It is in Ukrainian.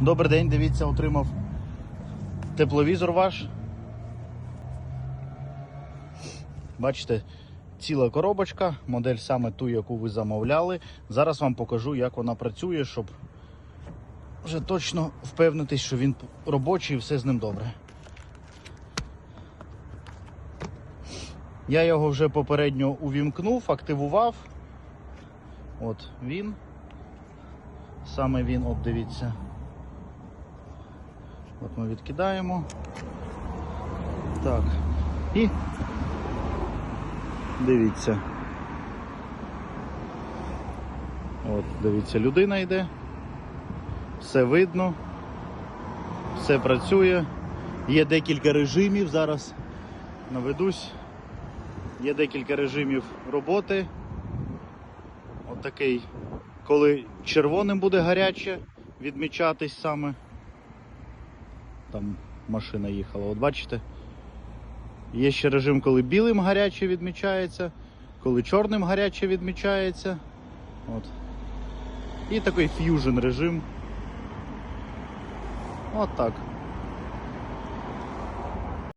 Добрий день, дивіться, отримав тепловізор ваш. Бачите, ціла коробочка, модель саме ту, яку ви замовляли. Зараз вам покажу, як вона працює, щоб вже точно впевнитись, що він робочий і все з ним добре. Я його вже попередньо увімкнув, активував. От він. Саме він, от дивіться. От ми відкидаємо. Так. І дивіться. От, дивіться, людина йде. Все видно. Все працює. Є декілька режимів зараз. Наведусь. Є декілька режимів роботи. От коли червоним буде гаряче, відмічатись саме. Там машина їхала, от бачите? Є ще режим, коли білим гаряче відмічається, коли чорним гаряче відмічається. От. І такий ф'южн режим. От так.